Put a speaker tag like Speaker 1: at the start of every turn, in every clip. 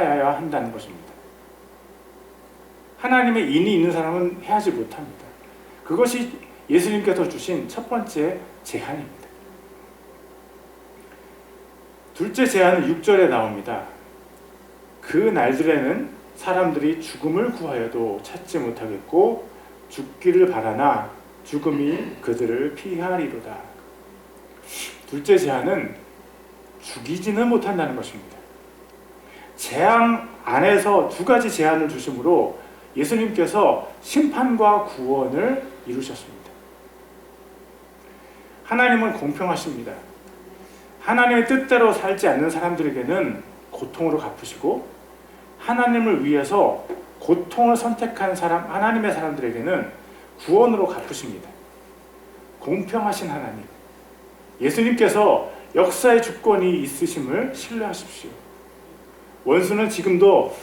Speaker 1: 해야 한다는 것입니다. 하나님의 인이 있는 사람은 해하지 못합니다. 그것이 예수님께서 주신 첫 번째 제한입니다. 둘째 제한은 6절에 나옵니다. 그 날들에는 사람들이 죽음을 구하여도 찾지 못하겠고 죽기를 바라나 죽음이 그들을 피하리로다. 둘째 제한은 죽이지는 못한다는 것입니다. 재앙 안에서 두 가지 제한을 주심으로 예수님께서 심판과 구원을 이루셨습니다. 하나님은 공평하십니다. 하나님의 뜻대로 살지 않는 사람들에게는 고통으로 갚으시고 하나님을 위해서 고통을 선택한 사람 하나님의 사람들에게는 구원으로 갚으십니다. 공평하신 하나님. 예수님께서 역사의 주권이 있으심을 신뢰하십시오. 원수는 지금도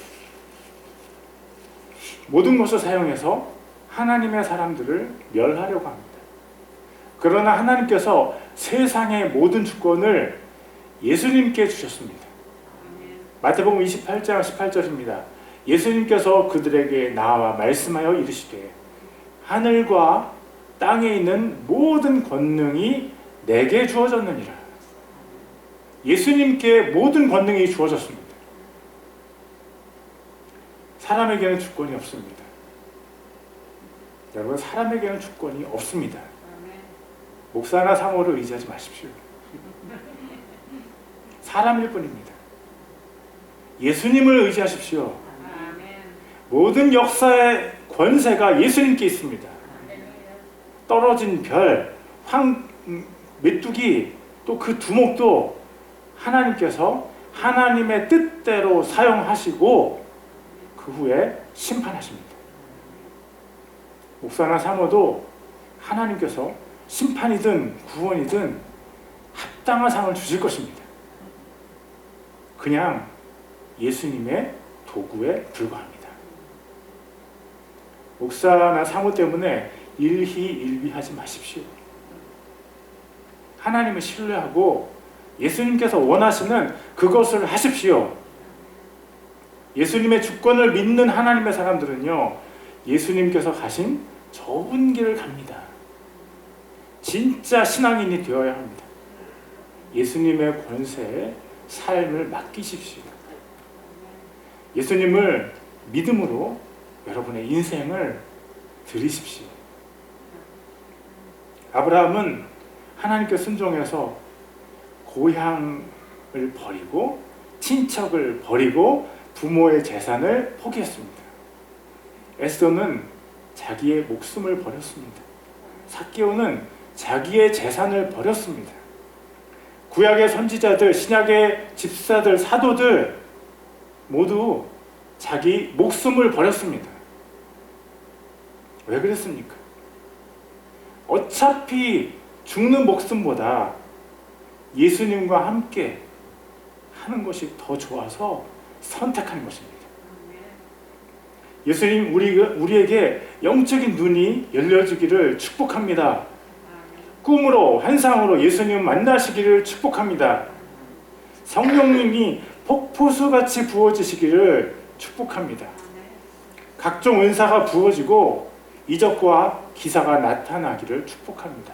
Speaker 1: 모든 것을 사용해서 하나님의 사람들을 멸하려고 합니다. 그러나 하나님께서 세상의 모든 주권을 예수님께 주셨습니다. 마태복음 28장 18절입니다. 예수님께서 그들에게 나와 말씀하여 이르시되 하늘과 땅에 있는 모든 권능이 내게 주어졌느니라. 예수님께 모든 권능이 주어졌습니다. 사람에게는 주권이 없습니다. 여러분 사람에게는 주권이 없습니다. 목사나 사모를 의지하지 마십시오. 사람일 뿐입니다. 예수님을 의지하십시오. 모든 역사의 권세가 예수님께 있습니다. 떨어진 별, 황, 음, 메뚜기, 또 그 두목도 하나님께서 하나님의 뜻대로 사용하시고 그 후에 심판하십니다. 목사나 사모도 하나님께서 심판이든 구원이든 합당한 상을 주실 것입니다. 그냥 예수님의 도구에 불과합니다. 목사나 사모 때문에 일희일비하지 마십시오. 하나님을 신뢰하고 예수님께서 원하시는 그것을 하십시오. 예수님의 주권을 믿는 하나님의 사람들은요, 예수님께서 가신 좁은 길을 갑니다. 진짜 신앙인이 되어야 합니다. 예수님의 권세에 삶을 맡기십시오. 예수님을 믿음으로 여러분의 인생을 드리십시오. 아브라함은 하나님께 순종해서 고향을 버리고 친척을 버리고 부모의 재산을 포기했습니다. 에스더는 자기의 목숨을 버렸습니다. 사케오는 자기의 재산을 버렸습니다. 구약의 선지자들, 신약의 집사들, 사도들 모두 자기 목숨을 버렸습니다. 왜 그랬습니까? 어차피 죽는 목숨보다 예수님과 함께 하는 것이 더 좋아서 선택하는 것입니다. 예수님 우리, 우리에게 영적인 눈이 열려지기를 축복합니다. 꿈으로 환상으로 예수님 만나시기를 축복합니다. 성령님이 폭포수같이 부어지시기를 축복합니다. 각종 은사가 부어지고 이적과 기사가 나타나기를 축복합니다.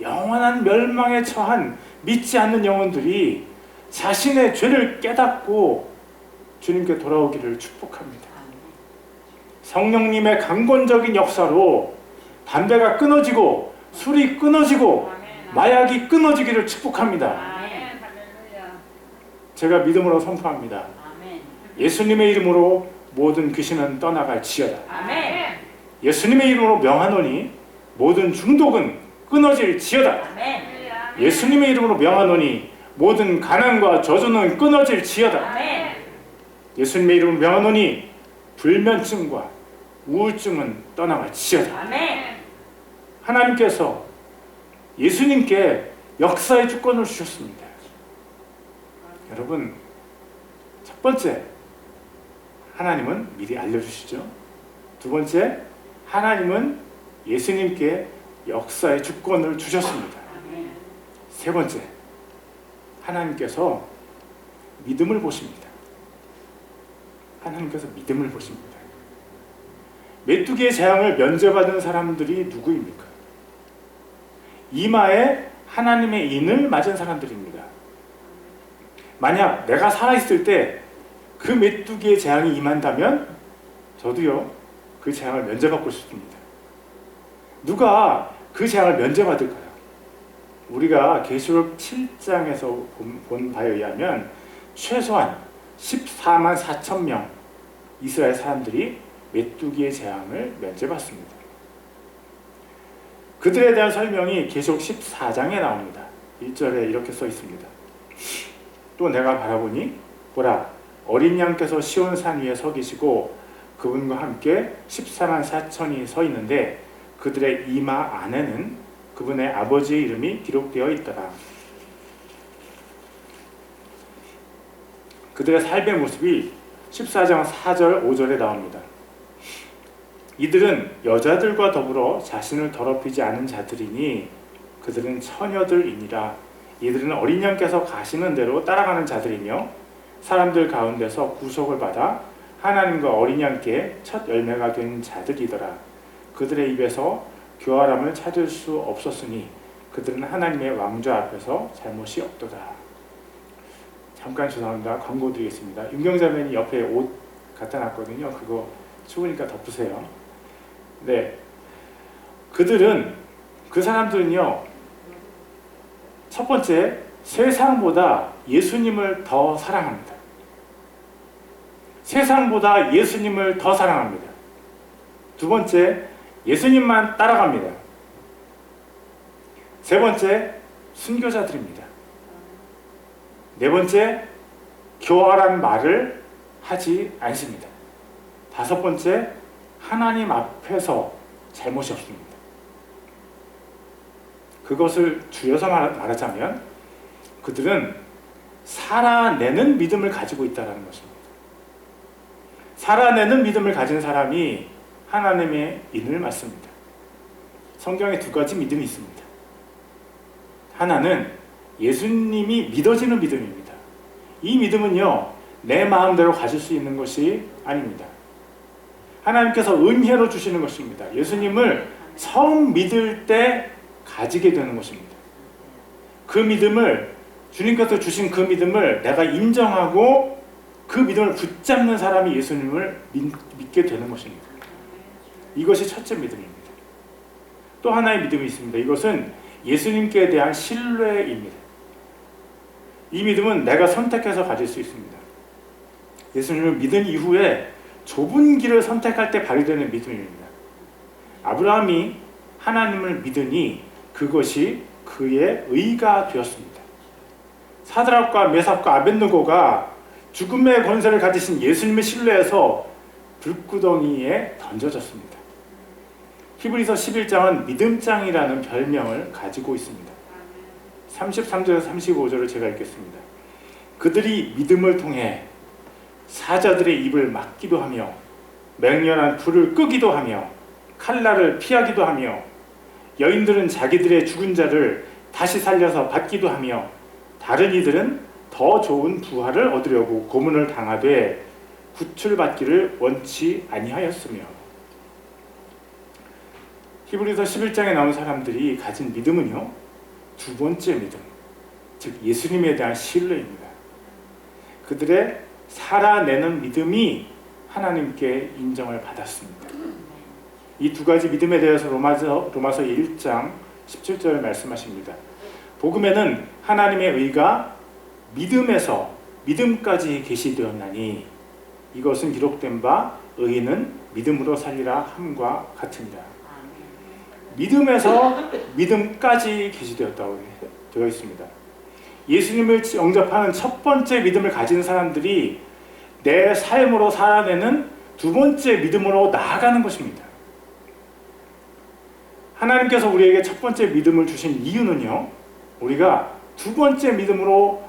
Speaker 1: 영원한 멸망에 처한 믿지 않는 영혼들이 자신의 죄를 깨닫고 주님께 돌아오기를 축복합니다. 성령님의 강권적인 역사로 담배가 끊어지고 술이 끊어지고 마약이 끊어지기를 축복합니다. 제가 믿음으로 선포합니다. 예수님의 이름으로 모든 귀신은 떠나갈 지어다. 예수님의 이름으로 명하노니 모든 중독은 끊어질 지어다. 예수님의 이름으로 명하노니 모든 가난과 저주는 끊어질 지어다. 예수님의 이름으로 명하노니 불면증과 우울증은 떠나갈 지어다. 하나님께서 예수님께 역사의 주권을 주셨습니다. 여러분, 첫 번째, 하나님은 미리 알려주시죠. 두 번째, 하나님은 예수님께 역사의 주권을 주셨습니다. 세 번째, 하나님께서 믿음을 보십니다. 하나님께서 믿음을 보십니다. 메뚜기의 재앙을 면제받은 사람들이 누구입니까? 이마에 하나님의 인을 맞은 사람들입니다. 만약 내가 살아있을 때 그 메뚜기의 재앙이 임한다면 저도요 그 재앙을 면제받고 싶습니다. 누가 그 재앙을 면제받을까요? 우리가 계시록 7장에서 본, 본 바에 의하면 최소한 14만 4천 명 이스라엘 사람들이 메뚜기의 재앙을 면제받습니다. 그들에 대한 설명이 계속 14장에 나옵니다. 1절에 이렇게 써 있습니다. 또 내가 바라보니 보라 어린 양께서 시온 산 위에 서 계시고 그분과 함께 14만 4천이 서 있는데 그들의 이마 안에는 그분의 아버지의 이름이 기록되어 있더라. 그들의 삶의 모습이 14장 4절 5절에 나옵니다. 이들은 여자들과 더불어 자신을 더럽히지 않은 자들이니 그들은 처녀들이니라. 이들은 어린 양께서 가시는 대로 따라가는 자들이며 사람들 가운데서 구속을 받아 하나님과 어린 양께 첫 열매가 된 자들이더라. 그들의 입에서 교활함을 찾을 수 없었으니 그들은 하나님의 왕좌 앞에서 잘못이 없도다. 잠깐 죄송합니다. 광고 드리겠습니다. 윤경자매님 옆에 옷 갖다 놨거든요. 그거 추우니까 덮으세요. 네. 그들은 그 사람들은요. 첫 번째 세상보다 예수님을 더 사랑합니다. 세상보다 예수님을 더 사랑합니다. 두 번째 예수님만 따라갑니다. 세 번째 순교자들입니다. 네 번째 교활한 말을 하지 않습니다. 다섯 번째 하나님 앞에서 잘못이 없습니다. 그것을 줄여서 말- 말하자면 그들은 살아내는 믿음을 가지고 있다는 것입니다. 살아내는 믿음을 가진 사람이 하나님의 인을 맞습니다. 성경에 두 가지 믿음이 있습니다. 하나는 예수님이 믿어지는 믿음입니다. 이 믿음은요, 내 마음대로 가질 수 있는 것이 아닙니다. 하나님께서 은혜로 주시는 것입니다. 예수님을 처음 믿을 때 가지게 되는 것입니다. 그 믿음을 주님께서 주신 그 믿음을 내가 인정하고 그 믿음을 붙잡는 사람이 예수님을 믿, 믿게 되는 것입니다. 이것이 첫째 믿음입니다. 또 하나의 믿음이 있습니다. 이것은 예수님께 대한 신뢰입니다. 이 믿음은 내가 선택해서 가질 수 있습니다. 예수님을 믿은 이후에 좁은 길을 선택할 때 발휘되는 믿음입니다. 아브라함이 하나님을 믿으니 그것이 그의 의가 되었습니다. 사드락과 메삭과 아벤느고가 죽음의 권세를 가지신 예수님의 신뢰에서 불구덩이에 던져졌습니다. 히브리서 11장은 믿음장이라는 별명을 가지고 있습니다. 33절에서 35절을 제가 읽겠습니다. 그들이 믿음을 통해 사자들의 입을 막기도 하며 맹렬한 불을 끄기도 하며 칼날을 피하기도 하며 여인들은 자기들의 죽은 자를 다시 살려서 받기도 하며 다른 이들은 더 좋은 부활을 얻으려고 고문을 당하되 구출받기를 원치 아니하였으며 히브리서 11장에 나온 사람들이 가진 믿음은요 두 번째 믿음 즉 예수님에 대한 신뢰입니다. 그들의 살아내는 믿음이 하나님께 인정을 받았습니다. 이 두 가지 믿음에 대해서 로마서, 로마서 1장 17절 말씀하십니다. 복음에는 하나님의 의가 믿음에서 믿음까지 계시되었나니 이것은 기록된 바 의인은 믿음으로 살리라 함과 같으니라. 믿음에서 믿음까지 계시되었다고 되어 있습니다. 예수님을 영접하는 첫 번째 믿음을 가진 사람들이 내 삶으로 살아내는 두 번째 믿음으로 나아가는 것입니다. 하나님께서 우리에게 첫 번째 믿음을 주신 이유는요, 우리가 두 번째 믿음으로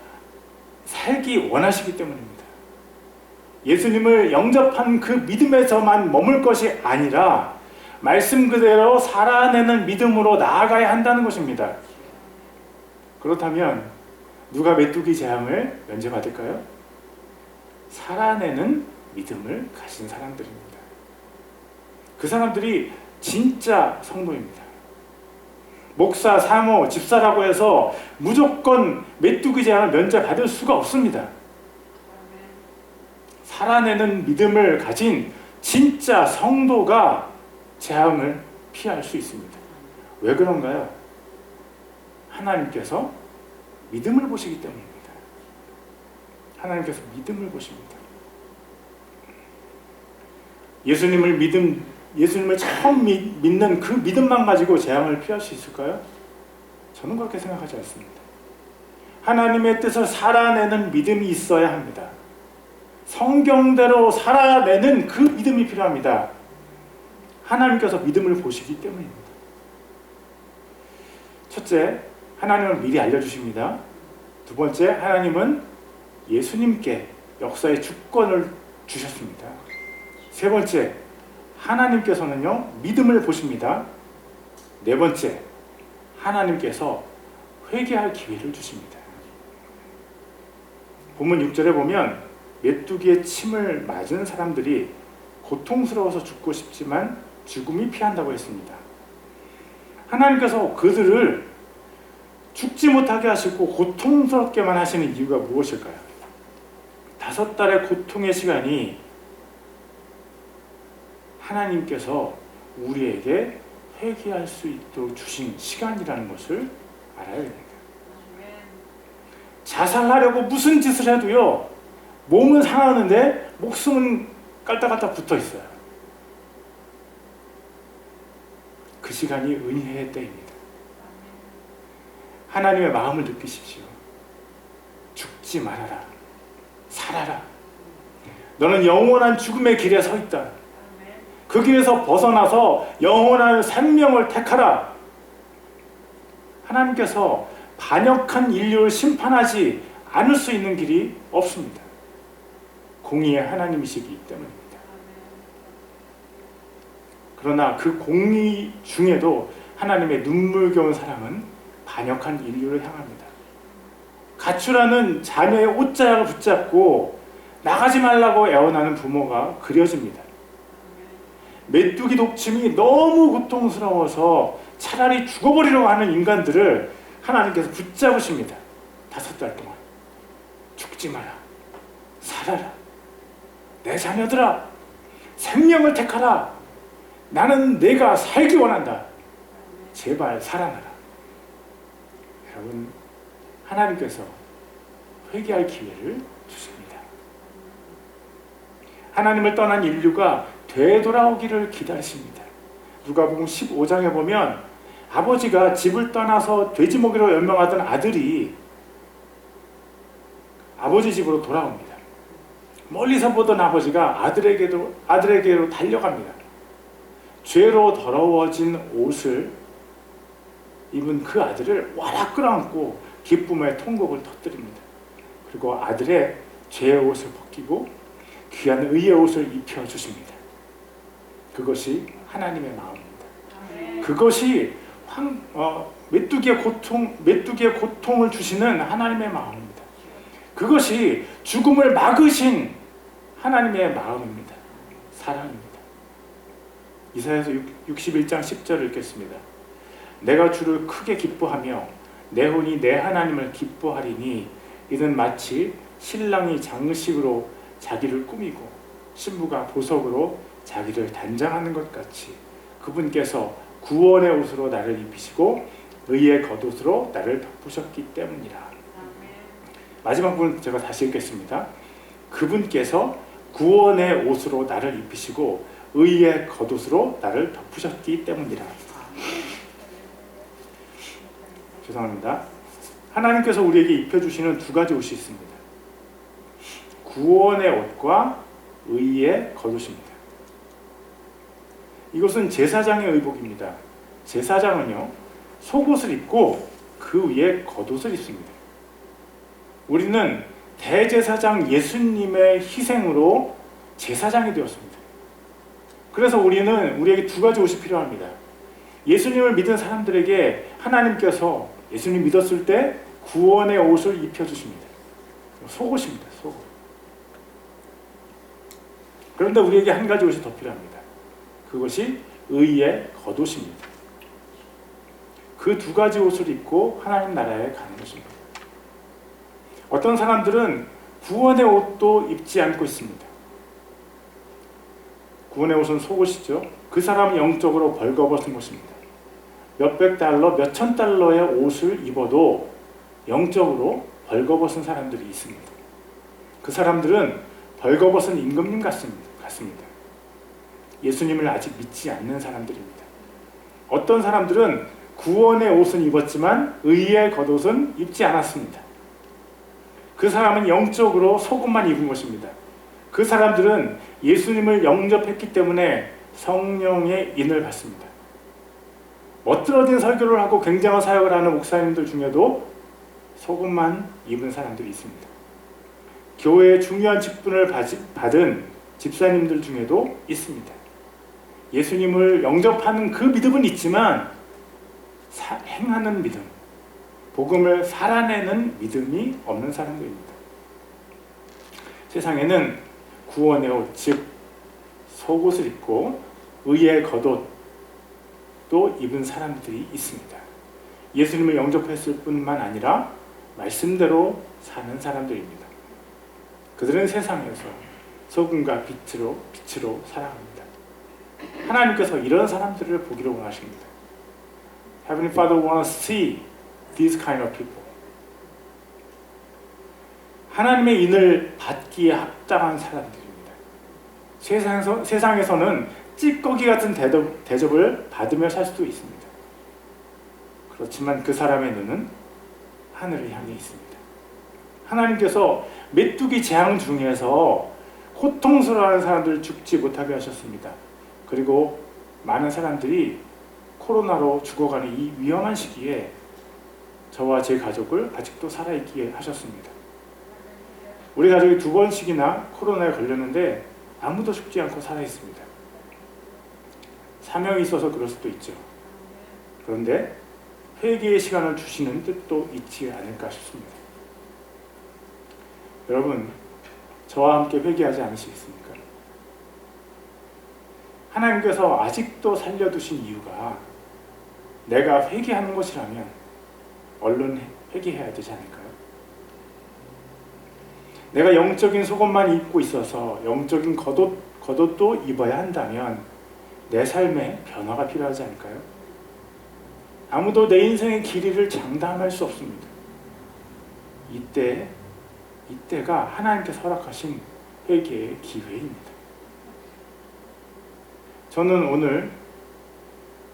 Speaker 1: 살기 원하시기 때문입니다. 예수님을 영접한 그 믿음에서만 머물 것이 아니라 말씀 그대로 살아내는 믿음으로 나아가야 한다는 것입니다. 그렇다면 누가 메뚜기 재앙을 면제받을까요? 살아내는 믿음을 가진 사람들입니다. 그 사람들이 진짜 성도입니다. 목사, 사모, 집사라고 해서 무조건 메뚜기 제한을 면제받을 수가 없습니다. 살아내는 믿음을 가진 진짜 성도가 재앙을 피할 수 있습니다. 왜 그런가요? 하나님께서 믿음을 보시기 때문입니다. 하나님께서 믿음을 보십니다. 예수님을 믿음 예수님을 처음 믿, 믿는 그 믿음만 가지고 재앙을 피할 수 있을까요? 저는 그렇게 생각하지 않습니다. 하나님의 뜻을 살아내는 믿음이 있어야 합니다. 성경대로 살아내는 그 믿음이 필요합니다. 하나님께서 믿음을 보시기 때문입니다. 첫째, 하나님은 미리 알려주십니다. 두 번째, 하나님은 예수님께 역사의 주권을 주셨습니다. 세 번째, 하나님께서는요, 믿음을 보십니다. 네 번째, 하나님께서 회개할 기회를 주십니다. 본문 6절에 보면 메뚜기의 침을 맞은 사람들이 고통스러워서 죽고 싶지만 죽음이 피한다고 했습니다. 하나님께서 그들을 죽지 못하게 하시고 고통스럽게만 하시는 이유가 무엇일까요? 다섯 달의 고통의 시간이 하나님께서 우리에게 회개할 수 있도록 주신 시간이라는 것을 알아야 됩니다. 자살하려고 무슨 짓을 해도요, 몸은 상하는데 목숨은 깔딱깔딱 붙어 있어요. 그 시간이 은혜의 때입니다. 하나님의 마음을 느끼십시오. 죽지 말아라. 살아라. 너는 영원한 죽음의 길에 서 있다. 그 길에서 벗어나서 영원한 생명을 택하라. 하나님께서 반역한 인류를 심판하지 않을 수 있는 길이 없습니다. 공의의 하나님이시기 때문입니다. 그러나 그 공의 중에도 하나님의 눈물겨운 사랑은 반역한 인류를 향합니다. 가출하는 자녀의 옷자락을 붙잡고 나가지 말라고 애원하는 부모가 그려집니다. 메뚜기 독침이 너무 고통스러워서 차라리 죽어버리려고 하는 인간들을 하나님께서 붙잡으십니다. 다섯 달 동안. 죽지 마라. 살아라. 내 자녀들아. 생명을 택하라. 나는 내가 살기 원한다. 제발 살아나라. 여러분, 하나님께서 회개할 기회를 주십니다. 하나님을 떠난 인류가 되돌아오기를 기다리십니다. 누가복음 15장에 보면 아버지가 집을 떠나서 돼지 먹이로 연명하던 아들이 아버지 집으로 돌아옵니다. 멀리서 보던 아버지가 아들에게도 아들에게로 달려갑니다. 죄로 더러워진 옷을 입은 그 아들을 와락 끌어안고 기쁨의 통곡을 터뜨립니다. 그리고 아들의 죄의 옷을 벗기고 귀한 의의 옷을 입혀 주십니다. 그것이 하나님의 마음입니다. 그것이 황, 어, 메뚜기의 고통, 메뚜기의 고통을 주시는 하나님의 마음입니다. 그것이 죽음을 막으신 하나님의 마음입니다. 사랑입니다. 이사야서 61장 10절을 읽겠습니다. 내가 주를 크게 기뻐하며 내 혼이 내 하나님을 기뻐하리니 이는 마치 신랑이 장식으로 자기를 꾸미고 신부가 보석으로 자기를 단장하는 것 같이 그분께서 구원의 옷으로 나를 입히시고 의의 겉옷으로 나를 덮으셨기 때문이라. 마지막 부분 제가 다시 읽겠습니다. 그분께서 구원의 옷으로 나를 입히시고 의의 겉옷으로 나를 덮으셨기 때문이라. 죄송합니다. 하나님께서 우리에게 입혀주시는 두 가지 옷이 있습니다. 구원의 옷과 의의 겉옷입니다. 이것은 제사장의 의복입니다. 제사장은요, 속옷을 입고 그 위에 겉옷을 입습니다. 우리는 대제사장 예수님의 희생으로 제사장이 되었습니다. 그래서 우리는 우리에게 두 가지 옷이 필요합니다. 예수님을 믿은 사람들에게 하나님께서 예수님 믿었을 때 구원의 옷을 입혀주십니다. 속옷입니다. 속옷. 그런데 우리에게 한 가지 옷이 더 필요합니다. 그것이 의의 겉옷입니다. 그 두 가지 옷을 입고 하나님 나라에 가는 것입니다. 어떤 사람들은 구원의 옷도 입지 않고 있습니다. 구원의 옷은 속옷이죠. 그 사람은 영적으로 벌거벗은 것입니다. 몇백 달러, 몇천 달러의 옷을 입어도 영적으로 벌거벗은 사람들이 있습니다. 그 사람들은 벌거벗은 임금님 같습니다. 같습니다. 예수님을 아직 믿지 않는 사람들입니다. 어떤 사람들은 구원의 옷은 입었지만 의의 겉옷은 입지 않았습니다. 그 사람은 영적으로 속옷만 입은 것입니다. 그 사람들은 예수님을 영접했기 때문에 성령의 인을 받습니다. 멋들어진 설교를 하고 굉장한 사역을 하는 목사님들 중에도 속옷만 입은 사람들이 있습니다. 교회의 중요한 직분을 받은 집사님들 중에도 있습니다. 예수님을 영접하는 그 믿음은 있지만 사, 행하는 믿음, 복음을 살아내는 믿음이 없는 사람들입니다. 세상에는 구원의 옷, 즉 속옷을 입고 의의 겉옷 또 입은 사람들이 있습니다. 예수님을 영접했을 뿐만 아니라 말씀대로 사는 사람들입니다. 그들은 세상에서 소금과 빛으로 빛으로 살아갑니다. 하나님께서 이런 사람들을 보기를 원하십니다. Heavenly Father wants to see these kind of people. 하나님의 인을 받기에 합당한 사람들입니다. 세상에서, 세상에서는 찌꺼기 같은 대접, 대접을 받으며 살 수도 있습니다. 그렇지만 그 사람의 눈은 하늘을 향해 있습니다. 하나님께서 메뚜기 재앙 중에서 고통스러워하는 사람들 죽지 못하게 하셨습니다. 그리고 많은 사람들이 코로나로 죽어가는 이 위험한 시기에 저와 제 가족을 아직도 살아있게 하셨습니다. 우리 가족이 두 번씩이나 코로나에 걸렸는데 아무도 죽지 않고 살아있습니다. 사명이 있어서 그럴 수도 있죠. 그런데 회개의 시간을 주시는 뜻도 있지 않을까 싶습니다. 여러분, 저와 함께 회개하지 않으시겠습니까? 하나님께서 아직도 살려두신 이유가 내가 회개하는 것이라면 얼른 회개해야 되지 않을까요? 내가 영적인 속옷만 입고 있어서 영적인 겉옷, 겉옷도 입어야 한다면 내 삶에 변화가 필요하지 않을까요? 아무도 내 인생의 길이를 장담할 수 없습니다. 이때, 이때가 하나님께서 허락하신 회개의 기회입니다. 저는 오늘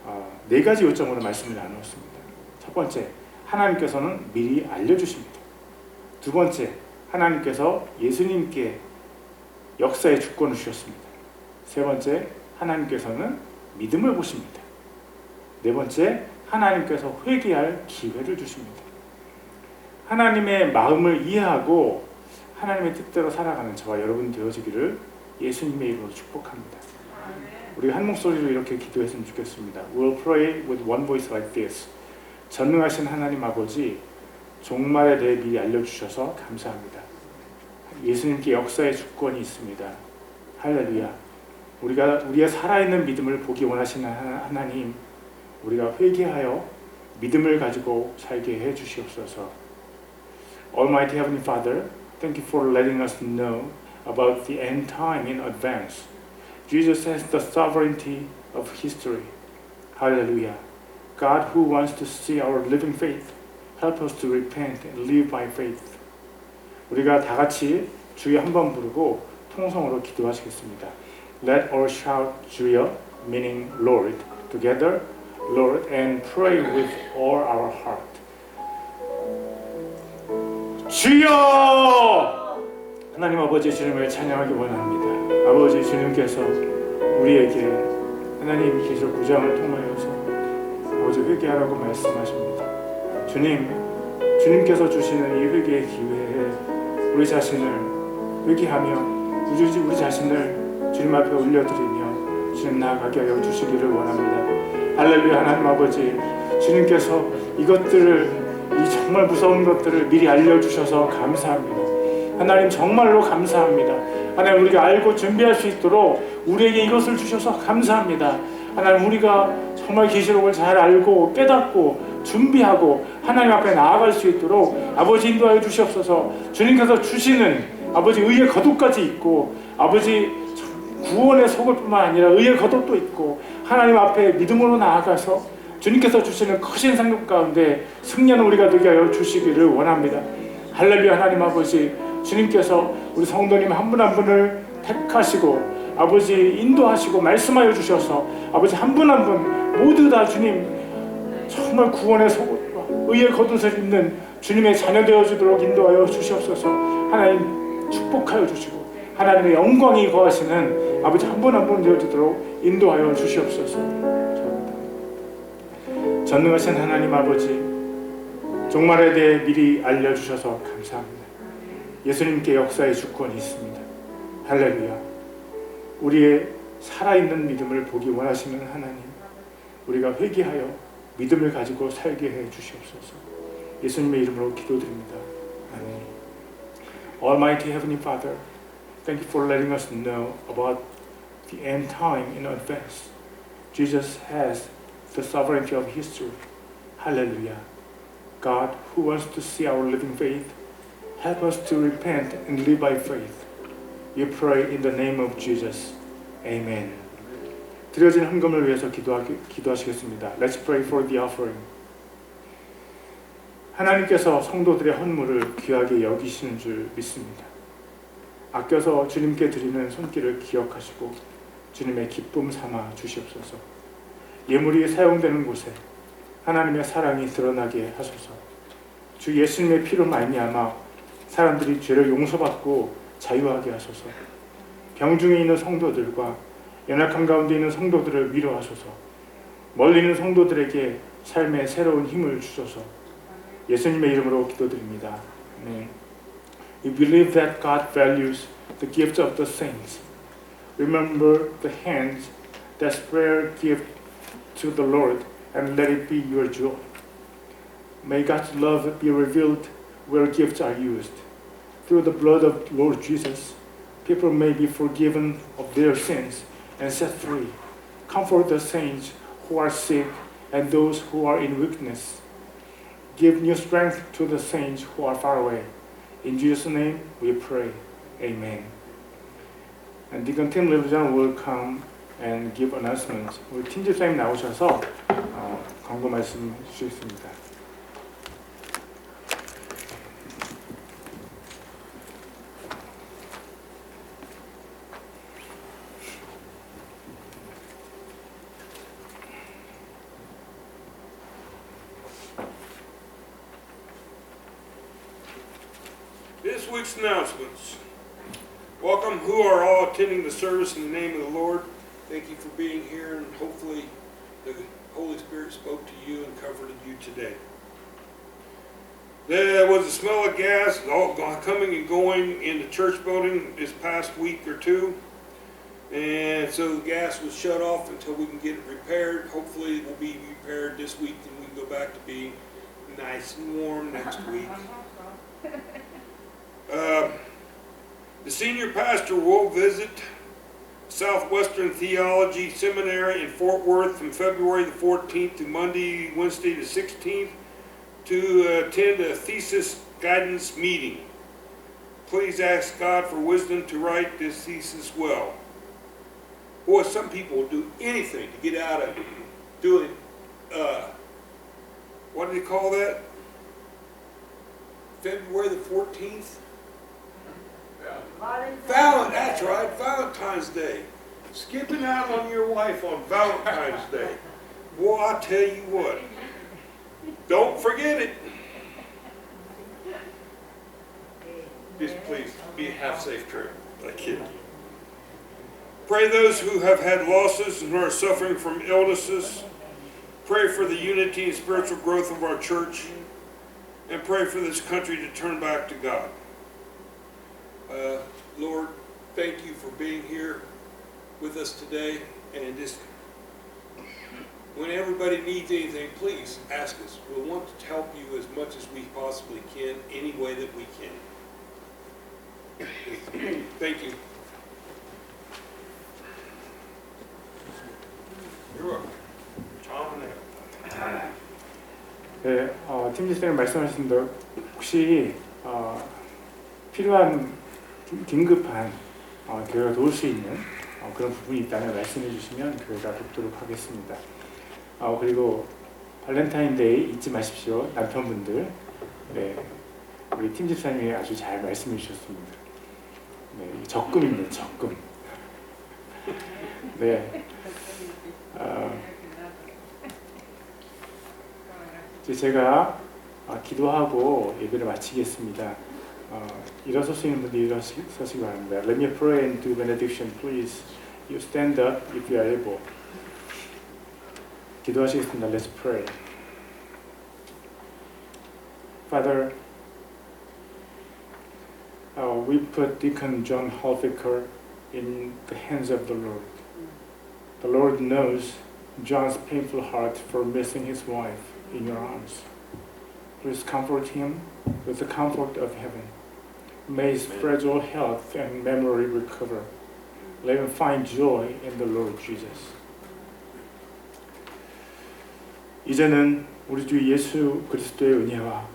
Speaker 1: 어, 네 가지 요점으로 말씀을 나누었습니다. 첫 번째, 하나님께서는 미리 알려주십니다. 두 번째, 하나님께서 예수님께 역사의 주권을 주셨습니다. 세 번째, 하나님께서는 믿음을 보십니다. 네 번째, 하나님께서 회개할 기회를 주십니다. 하나님의 마음을 이해하고 하나님의 뜻대로 살아가는 저와 여러분 되어지기를 예수님의 이름으로 축복합니다. 우리 한 목소리로 이렇게 기도했으면 좋겠습니다. We'll pray with one voice like this. 전능하신 하나님 아버지, 종말에 대해 미리 알려주셔서 감사합니다. 예수님께 역사의 주권이 있습니다. 할렐루야. 우리가 우리의 살아있는 믿음을 보기 원하시는 하나님, 우리가 회개하여 믿음을 가지고 살게 해 주시옵소서. Almighty Heavenly Father, thank you for letting us know about the end time in advance. Jesus has the sovereignty of history. Hallelujah. God who wants to see our living faith, help us to repent and live by faith. 우리가 다 같이 주여 한 번 부르고 통성으로 기도하시겠습니다. Let all shout 주여, meaning Lord, together, Lord, and pray with all our heart. 주여! 하나님 아버지 주님을 찬양하기 원합니다. 아버지 주님께서 우리에게 하나님 계속 구장을 통하여서 아버지 회개하라고 말씀하십니다. 주님, 주님께서 주시는 이 회개의 기회에 우리 자신을 회개하며 우리, 우리 자신을 주님 앞에 올려드리며 주님 나아가게 하여 주시기를 원합니다. 할렐루야 하나님 아버지 주님께서 이것들을 이 정말 무서운 것들을 미리 알려주셔서 감사합니다. 하나님 정말로 감사합니다. 하나님 우리가 알고 준비할 수 있도록 우리에게 이것을 주셔서 감사합니다. 하나님 우리가 정말 계시록을 잘 알고 깨닫고 준비하고 하나님 앞에 나아갈 수 있도록 아버지 인도하여 주시옵소서. 주님께서 주시는 아버지 의의 거듭까지 있고 아버지 구원의 속을 뿐만 아니라 의의 거듭도 있고 하나님 앞에 믿음으로 나아가서 주님께서 주시는 크신 상급 가운데 승리하는 우리가 되게 하여 주시기를 원합니다. 할렐루야 하나님 아버지 주님께서 우리 성도님 한 분 한 분을 택하시고 아버지 인도하시고 말씀하여 주셔서 아버지 한 분 한 분 모두 다 주님 정말 구원의 속옷과 의의 겉옷을 입는 주님의 자녀 되어 주도록 인도하여 주시옵소서. 하나님 축복하여 주시고 하나님의 영광이 거하시는 아버지 한 분 한 분 되어 주도록 인도하여 주시옵소서. 전능하신 하나님 아버지 종말에 대해 미리 알려 주셔서 감사합니다. 예수님께 역사의 주권이 있습니다. 할렐루야. 우리의 살아있는 믿음을 보기 원하시는 하나님 우리가 회개하여 믿음을 가지고 살게 해 주시옵소서. 예수님의 이름으로 기도드립니다. 아멘. Almighty Heavenly Father, thank you for letting us know about the end time in advance. Jesus has the sovereignty of history. Hallelujah. God, who wants to see our living faith, help us to repent and live by faith. We pray in the name of Jesus. Amen. 드려진 헌금을 위해서 기도하기, 기도하시겠습니다. Let's pray for the offering. 하나님께서 성도들의 헌물을 귀하게 여기시는 줄 믿습니다. 아껴서 주님께 드리는 손길을 기억하시고 주님의 기쁨 삼아 주시옵소서. 예물이 사용되는 곳에 하나님의 사랑이 드러나게 하소서. 주 예수님의 피로 말미암아 사람들이 죄를 용서받고 자유하게 하소서. 병중에 있는 성도들과 연약한 가운데 있는 성도들을 위로하소서. 멀리 있는 성도들에게 삶의 새로운 힘을 주소서. 예수님의 이름으로 기도드립니다. 네. We believe that God values the gifts of the saints. Remember the hands that spread gift to the Lord and let it be your joy. May God's love be revealed where gifts are used. Through the blood of Lord Jesus, people may be forgiven of their sins and set free. Comfort the saints who are sick and those who are in weakness. Give new strength to the saints who are far away. In Jesus' name we pray. Amen. And Deacon Tim Littlejohn will come and give announcements. 우리 팀 집사님 나오셔서 어, 광고 말씀 주시겠습니다.
Speaker 2: Week's announcements. Welcome who are all attending the service in the name of the Lord. Thank you for being here and hopefully the Holy Spirit spoke to you and comforted you today. There was a smell of gas all coming and going in the church building this past week or two. And so the gas was shut off until we can get it repaired. Hopefully it will be repaired this week and we can go back to being nice and warm next week. Uh, The senior pastor will visit Southwestern Theology Seminary in Fort Worth from February the 14th to Monday, Wednesday the 16th to attend a thesis guidance meeting. Please ask God for wisdom to write this thesis well. Boy, some people will do anything to get out of doing, uh, what do they call that? February the 14th? Valent, that's right, Valentine's Day. Skipping out on your wife on Valentine's Day. Boy, I tell you what, don't forget it. Just please, be, half safe trip. I kid. Pray those who have had losses and who are suffering from illnesses. Pray for the unity and spiritual growth of our church. And pray for this country to turn back to God. Uh, Lord, thank you for being here with us today and in this. When everybody needs anything, please ask us. We want to help you as much as we possibly can, any way that we can. thank you. You're welcome.
Speaker 1: Tom and 네, 어, 팀지쌤 말씀하신 대로 혹시 어, 필요한 긴- 긴급한 어, 교회가 도울 수 있는 어, 그런 부분이 있다면 말씀해 주시면 교회가 돕도록 하겠습니다. 어, 그리고 발렌타인데이 잊지 마십시오 남편분들. 네, 우리 팀 집사님이 아주 잘 말씀해 주셨습니다. 네, 적금입니다 적금. 네. 어, 제가 아, 기도하고 예배를 마치겠습니다. Uh, Irasa Sindhu there. Let me pray into benediction, please. You stand up if you are able. Let's pray. Father, uh, we put Deacon John Holfiker in the hands of the Lord. The Lord knows John's painful heart for missing his wife in your arms. Please comfort him with the comfort of heaven. May fragile health and memory recover. Let him find joy in the Lord Jesus. 이제는 우리 주 예수 그리스도의 은혜와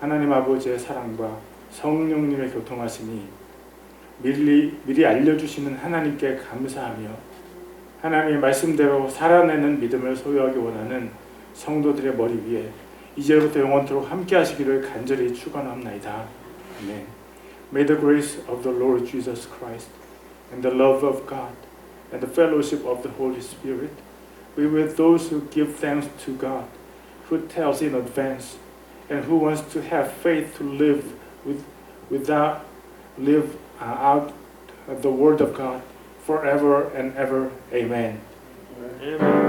Speaker 1: 하나님 아버지의 사랑과 성령님의 교통하심이 미리, 미리 알려주시는 하나님께 감사하며 하나님의 말씀대로 살아내는 믿음을 소유하기 원하는 성도들의 머리 위에 이제부터 영원토록 함께 하시기를 간절히 축원합나이다. Amen. May the grace of the Lord Jesus Christ and the love of God and the fellowship of the Holy Spirit be with those who give thanks to God, who tells in advance, and who wants to have faith to live with, without live out the word of God forever and ever. Amen. Amen.